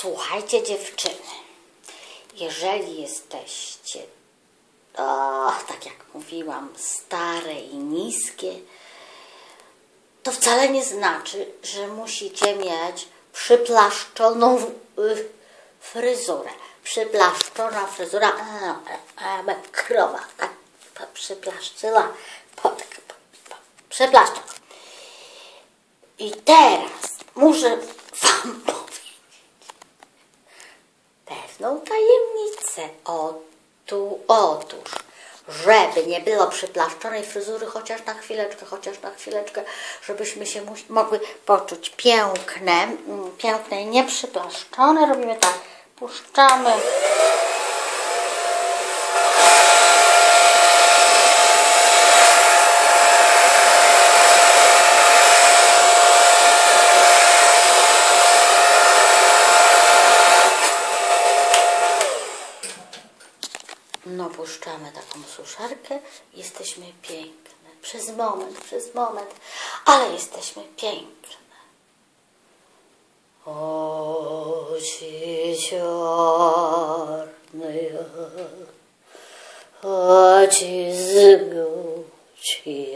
Słuchajcie dziewczyny, jeżeli jesteście, o, tak jak mówiłam, stare i niskie, to wcale nie znaczy, że musicie mieć przyplaszczoną y, fryzurę. Przyplaszczona fryzura, krowa, tak, przyplaszczyła, po, tak, przyplaszczona. I teraz muszę wam pewną tajemnicę. O, tu, otóż, żeby nie było przyplaszczonej fryzury, chociaż na chwileczkę, chociaż na chwileczkę, żebyśmy się mogły poczuć piękne, mm, piękne i nieprzyplaszczone, robimy tak, puszczamy. No, puszczamy taką suszarkę, jesteśmy piękne. Przez moment, przez moment, ale jesteśmy piękne. Oczy czarne, oczy zgóci